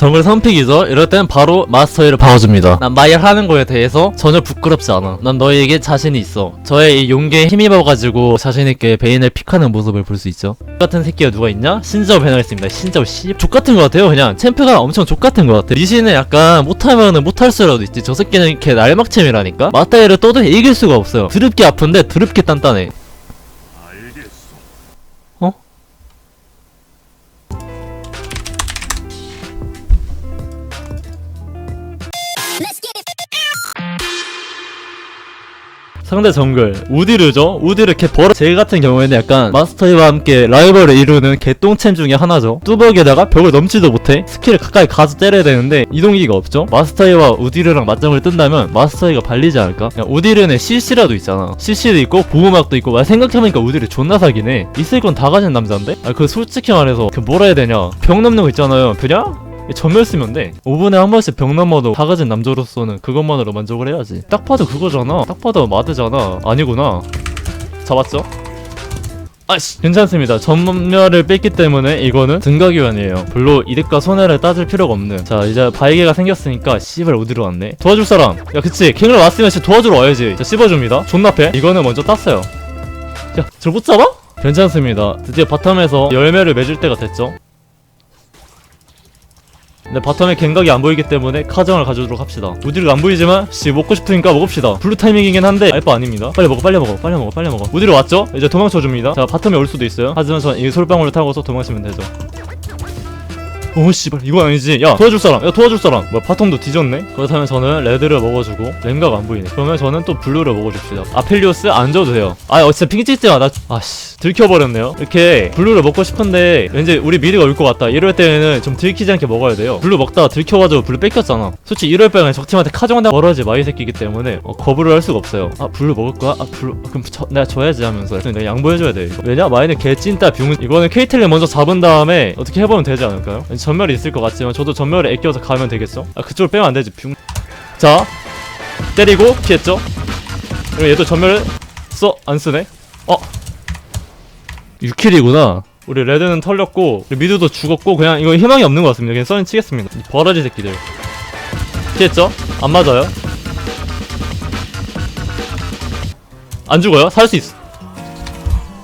정글 선픽이죠. 이럴 땐 바로 마스터이를 박아줍니다. 난 마이를 하는 거에 대해서 전혀 부끄럽지 않아. 난 너희에게 자신이 있어. 저의 이 용기에 힘입어가지고 자신있게 베인을 픽하는 모습을 볼 수 있죠. 같은 새끼가 누가 있냐? 신자오 배너있습니다. 신자오 씨? 족같은 것 같아요 그냥. 챔프가 엄청 족같은 것 같아. 리신은 약간 못하면은 못할 수라도 있지. 저 새끼는 이렇게 날막챔이라니까? 마스터이를 떠도 이길 수가 없어요. 드럽게 아픈데 드럽게 단단해 상대 정글 우디르죠? 우디르 개 버러 제 같은 경우에는 약간 마스터이와 함께 라이벌을 이루는 개똥챔 중에 하나죠. 뚜벅에다가 벽을 넘지도 못해 스킬을 가까이 가서 때려야 되는데 이동기가 없죠. 마스터이와 우디르랑 맞짱을 뜬다면 마스터이가 발리지 않을까? 우디르는 CC라도 있잖아. CC도 있고 보호막도 있고. 와, 생각해보니까 우디르 존나 사기네. 있을 건 다 가진 남자인데? 아 그 솔직히 말해서 그 뭐라 해야 되냐? 벽 넘는 거 있잖아요. 그냥 전멸 쓰면 돼 5분에 한 번씩 벽 넘어도 다 가진 남자로서는 그것만으로 만족을 해야지. 딱 봐도 그거잖아. 딱 봐도 마드잖아. 아니구나. 잡았죠? 아씨 괜찮습니다. 전멸을 뺐기 때문에 이거는 등가교환이에요. 별로 이득과 손해를 따질 필요가 없는. 자 이제 바이게가 생겼으니까 씨발 어디로 왔네? 도와줄 사람. 야 그치. 킹을 왔으면 진짜 도와주러 와야지. 자 씹어줍니다. 존나 패 이거는 먼저 땄어요. 야 저를 못 잡아? 괜찮습니다. 드디어 바텀에서 열매를 맺을 때가 됐죠 근데 바텀에 갱각이 안 보이기 때문에 카정을 가져오도록 합시다. 우디르가 안 보이지만 씨 먹고 싶으니까 먹읍시다. 블루 타이밍이긴 한데 알바 아닙니다. 빨리 먹어 빨리 먹어 빨리 먹어 빨리 먹어. 우디르 왔죠? 이제 도망쳐줍니다. 자 바텀에 올 수도 있어요. 하지만 전 이 솔방울을 타고서 도망치면 되죠 오 씨발. 이건 아니지? 야 도와줄 사람. 야 도와줄 사람. 뭐야 바텀도 뒤졌네? 그렇다면 저는 레드를 먹어주고 랭가가 안 보이네. 그러면 저는 또 블루를 먹어줍시다. 아펠리오스 안 줘도 돼요. 아 어, 진짜 핑 찍지 마나 아씨. 들켜버렸네요. 이렇게 블루를 먹고 싶은데 왠지 우리 미드가 올 것 같다. 이럴 때는 좀 들키지 않게 먹어야 돼요. 블루 먹다가 들켜가지고 블루 뺏겼잖아. 솔직히 이럴 바에는 적팀한테 카정한다 멀어지 마이 새끼기 때문에 어, 거부를 할 수가 없어요. 아 블루 먹을 거야? 아 블루. 아, 그럼 저, 내가 줘야지 하면서 내가 양보해줘야 돼. 이거. 왜냐? 마이는 개찐따 비운 이거는 케이틀을 먼저 잡은 다음에 어떻게 해보면 되지 않을까요? 전멸이 있을 것 같지만 저도 전멸에 애껴서 가면 되겠죠? 아 그쪽을 빼면 안 되지 비운 자 때리고 피했죠? 그리고 얘도 전멸을 써 안 쓰네? 어 6킬이구나 우리 레드는 털렸고 미드도 죽었고 그냥 이거 희망이 없는 것 같습니다 그냥 써니 치겠습니다 이 버러지 새끼들 피했죠? 안 맞아요? 안 죽어요? 살 수 있어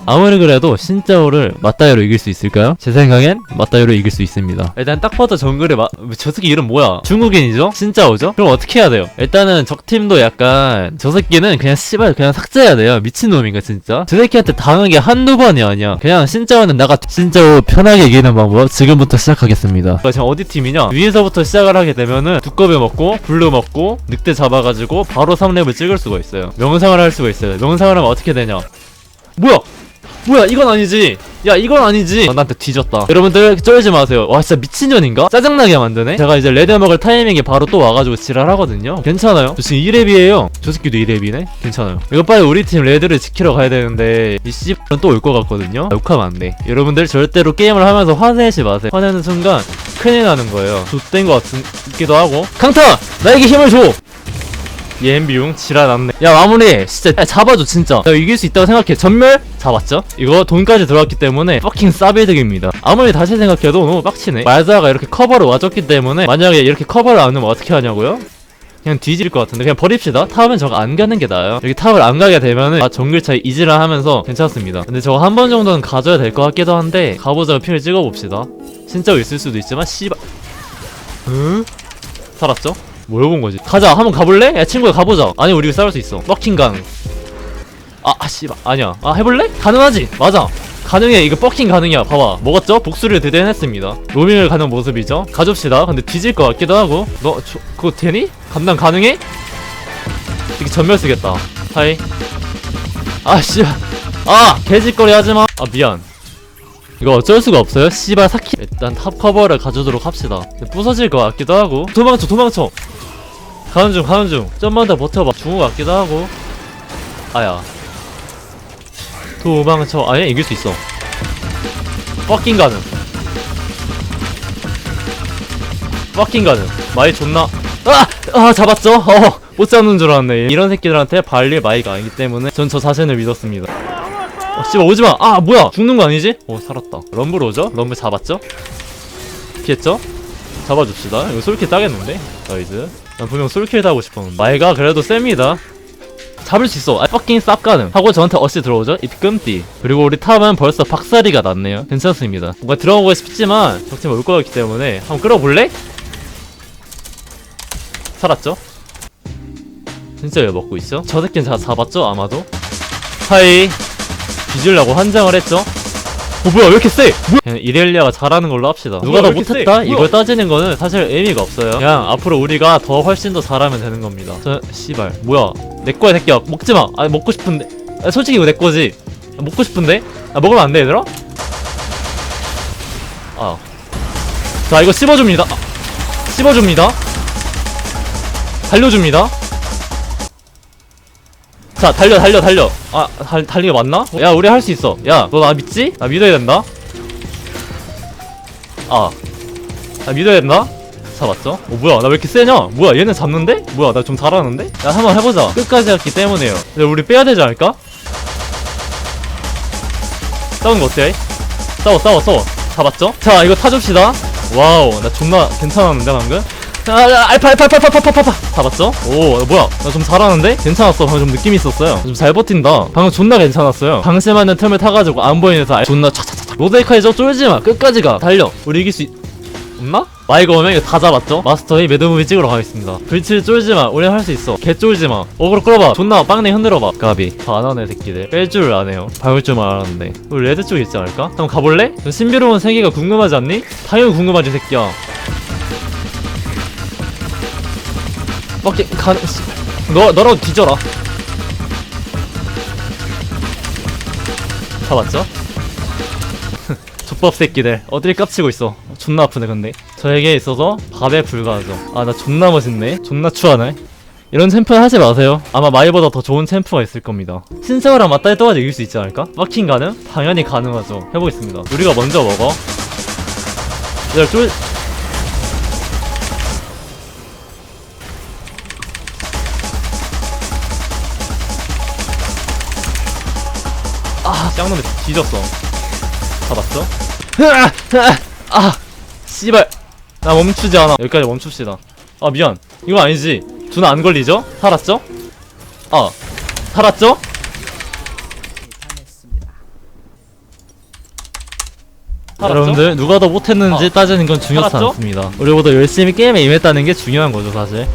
아무리 그래도 신짜오를 맞다이로 이길 수 있을까요? 제 생각엔 맞다이로 이길 수 있습니다 일단 딱 봐도 정글에 마... 저 새끼 이름 뭐야? 중국인이죠? 신짜오죠? 그럼 어떻게 해야 돼요? 일단은 적팀도 약간 저 새끼는 그냥 씨발 그냥 삭제해야 돼요 미친놈인가 진짜? 저 새끼한테 당한 게 한두 번이 아니야 그냥 신짜오는 나가 신짜오 편하게 이기는 방법 지금부터 시작하겠습니다 지금 어디 팀이냐? 위에서부터 시작을 하게 되면은 두꺼비 먹고 블루 먹고 늑대 잡아가지고 바로 3렙을 찍을 수가 있어요 명상을 할 수가 있어요 명상을 하면 어떻게 되냐 뭐야? 뭐야 이건 아니지. 야 이건 아니지. 어, 나한테 뒤졌다. 여러분들 쫄지 마세요. 와 진짜 미친년인가? 짜증나게 만드네? 제가 이제 레드 먹을 타이밍에 바로 또 와가지고 지랄하거든요. 괜찮아요. 저 지금 2렙이에요. 저 새끼도 2렙이네? 괜찮아요. 이거 빨리 우리 팀 레드를 지키러 가야 되는데 이 씨발은 또 올 것 같거든요. 욕하면 안돼 여러분들 절대로 게임을 하면서 화내지 마세요. 화내는 순간 큰일 나는 거예요. 좆된 것 같기도 하고. 강타! 나에게 힘을 줘! 예비용 지랄났네. 야 마무리. 진짜 야, 잡아줘 진짜. 나 이길 수 있다고 생각해. 전멸? 잡았죠? 이거 돈까지 들어왔기 때문에 퍼킹 싸비득입니다. 아무리 다시 생각해도 너무 빡치네. 말자가 이렇게 커버를 와줬기 때문에 만약에 이렇게 커버를 안 하면 어떻게 하냐고요? 그냥 뒤질 것 같은데. 그냥 버립시다. 탑은 저거 안 가는 게 나아요. 이렇게 탑을 안 가게 되면은 아 정글 차이 이지라 하면서 괜찮습니다. 근데 저거 한 번 정도는 가져야 될 것 같기도 한데 가보자고 핀을 찍어봅시다. 진짜 있을 수도 있지만 씨발. 응? 살았죠? 뭐 해본 거지? 가자 한번 가볼래? 야 친구야 가보자. 아니 우리 싸울 수 있어. 버킹강 아, 아 씨발. 아니야. 아 해볼래? 가능하지? 맞아. 가능해. 이거 버킹 가능이야. 봐봐. 먹었죠? 복수를 해냈습니다. 로밍을 가는 모습이죠? 가줍시다. 근데 뒤질 것 같기도 하고. 너 저, 그거 되니? 감당 가능해? 이렇게 전멸 쓰겠다. 하이. 아 씨발. 아 개짓거리 하지마. 아 미안 이거 어쩔 수가 없어요. 씨발 사키. 일단 탑 커버를 가져도록 합시다. 부서질 것 같기도 하고. 도망쳐 도망쳐. 가는 중 가는 중. 좀만 더 버텨봐. 죽은 것 같기도 하고. 아야. 도망쳐. 아예 이길 수 있어. 뻑킹 가능. 뻑킹 가능. 마이 존나? 아! 아 잡았죠? 어, 못 잡는 줄 알았네. 이런 새끼들한테 발릴 마이가 아니기 때문에 전 저 자신을 믿었습니다 어 씨발 오지마 아 뭐야 죽는 거 아니지? 오 살았다 럼블 오죠? 럼블 잡았죠? 피했죠? 잡아줍시다 이거 솔킬 따겠는데 나이스 난 분명 솔킬 따고 싶었는데 마이가 그래도 셉니다 잡을 수 있어 아 퍼킹 쌉 가능 하고 저한테 어시 들어오죠 입금띠 그리고 우리 탑은 벌써 박사리가 났네요 괜찮습니다 뭔가 들어가고 싶지만 적팀 올 거였기 때문에 한번 끌어볼래? 살았죠? 진짜 왜 먹고 있어? 저 새끼는 다 잡았죠 아마도? 하이 뒤질라고 환장을 했죠? 어 뭐야 왜 이렇게 세? 뭐야? 이렐리아가 잘하는 걸로 합시다 누가 더 못했다? 세? 이걸? 따지는 거는 사실 의미가 없어요 그냥 앞으로 우리가 더 훨씬 더 잘하면 되는 겁니다 저 씨발 뭐야 내 거야 새끼야 먹지마 아 먹고 싶은데 아, 솔직히 이거 내 거지 아, 먹고 싶은데 아 먹으면 안 돼 얘들아? 아자 이거 씹어줍니다 아, 씹어줍니다 달려줍니다 자 달려 달려 달려 아 달, 달리기 맞나? 야 우리 할 수 있어 야 너 나 믿지? 나 믿어야 된다 아나 믿어야 된다 잡았죠? 어 뭐야 나 왜 이렇게 세냐? 뭐야 얘는 잡는데? 뭐야 나 좀 잘하는데? 야 한번 해보자 끝까지 했기 때문에요 근데 우리 빼야 되지 않을까? 싸우는 거 어때? 싸워 싸워 싸워 잡았죠? 자 이거 타줍시다 와우 나 존나 괜찮았는데 방금 아, 아, 알파 알파 알파 알파 알파 알파. 잡았죠? 오 뭐야? 나 좀 잘하는데? 괜찮았어. 방금 좀 느낌 있었어요. 좀 잘 버틴다. 방금 존나 괜찮았어요. 방심하는 틈을 타가지고 안 보이는 데서 알- 존나 차차차 로데카이 저 쫄지 마. 끝까지 가. 달려. 우리 이길 수 있... 없나? 마이가 오면 이거 다 잡았죠? 마스터의 매드무비 찍으러 가겠습니다. 불칠 쫄지마. 우리 할 수 있어. 개 쫄지마. 어그로 끌어봐. 존나 빵내 흔들어봐. 까비. 다 안하네 새끼들. 뺄 줄 아네요. 밟을 줄만 알았는데. 우리 레드 쪽에 있지 않을까? 한번 가볼래? 좀 신비로운 세계가 궁금하지 않니? 당연히 궁금하지 새끼야 가는 씨. 너 너라도 뒤져라. 잡았죠? 족밥 새끼들 어딜 깝치고 있어 존나 아프네 근데 저에게 있어서 밥에 불과하죠 아 나 존나 멋있네 존나 추하네 이런 챔프는 하지 마세요 아마 마이보다 더 좋은 챔프가 있을 겁니다 신세어랑 맞다이 떠가지고 이길 수 있지 않을까? 마킹 가능? 당연히 가능하죠 해보겠습니다 우리가 먼저 먹어 얘들 쫄 짱놈이 뒤졌어. 잡았어? 아, 씨발. 나 멈추지 않아. 여기까지 멈춥시다. 아, 미안. 이거 아니지. 두나 안 걸리죠? 살았죠? 아, 살았죠? 살았죠? 여러분들 누가 더 못했는지 어. 따지는 건 중요하지 살았죠? 않습니다. 우리보다 열심히 게임에 임했다는 게 중요한 거죠 사실.